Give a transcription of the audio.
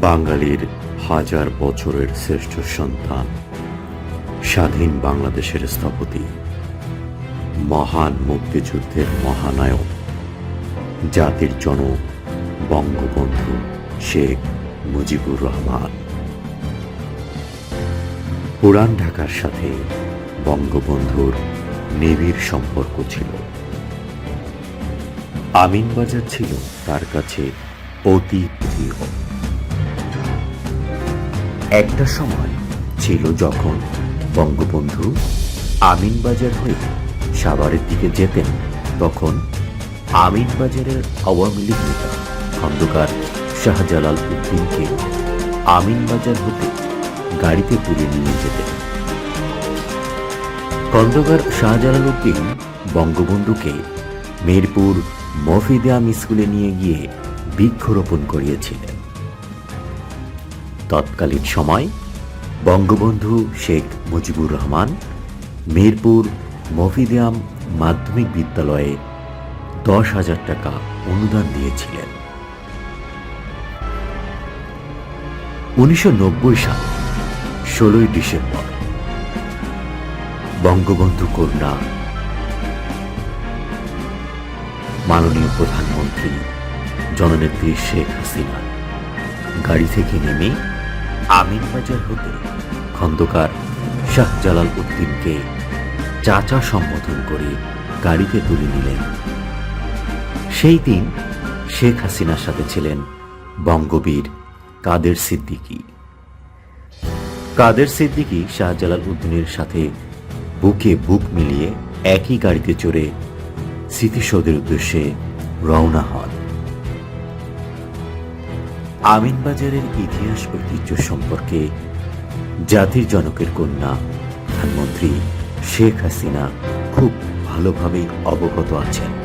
বাঙালির হাজার বছরের শ্রেষ্ঠ সন্তান, স্বাধীন বাংলাদেশের স্থপতি, মহান মুক্তিযুদ্ধের মহানায়ক, জাতির জনক, বঙ্গবন্ধু শেখ মুজিবুর রহমান। পুরান ঢাকার সাথে বঙ্গবন্ধুর নিবিড় সম্পর্ক ছিল। আমিনবাজার ছিল তার কাছে অতি প্রিয়। একটা সময় ছিল যখন বঙ্গবন্ধু আমিনবাজার হয়ে সাভারের দিকে যেতেন, তখন আমিনবাজারের আওয়ামী লীগ নেতা খন্দকার শাহজালাল উদ্দিনকে আমিন বাজার হতে গাড়িতে তুলে নিয়ে যেতেন। খন্দকার শাহজালাল উদ্দিন বঙ্গবন্ধুকে মিরপুর মফিদাম স্কুলে নিয়ে গিয়ে বৃক্ষরোপণ করিয়েছিলেন। তৎকালীন সময় বঙ্গবন্ধু শেখ মুজিবুর রহমান মিরপুর মফিদাম মাধ্যমিক বিদ্যালয়ে দশ হাজার টাকা অনুদান দিয়েছিলেন। উনিশশো নব্বই সাল, ষোলোই ডিসেম্বর, বঙ্গবন্ধু কন্যা মাননীয় প্রধানমন্ত্রী, জননেত্রী শেখ হাসিনা। গাড়ি থেকে নেমে আমিনবাজার হতে খন্দকার শাহজালাল উদ্দিনকে চাচা সম্বোধন করে গাড়িতে তুলে নিলেন। সেই দিন শেখ হাসিনার সাথে ছিলেন বঙ্গবীর কাদের সিদ্দিকী। কাদের সিদ্দিকী শাহজালাল উদ্দিনের সাথে বুকে বুক মিলিয়ে একই গাড়িতে চড়ে স্মৃতিসৌধের উদ্দেশ্যে রওনা হন। আমিনবাজারের ইতিহাস ঐতিহ্য সম্পর্কে জাতির জনকের কন্যা প্রধানমন্ত্রী শেখ হাসিনা খুব ভালোভাবেই অবগত আছেন।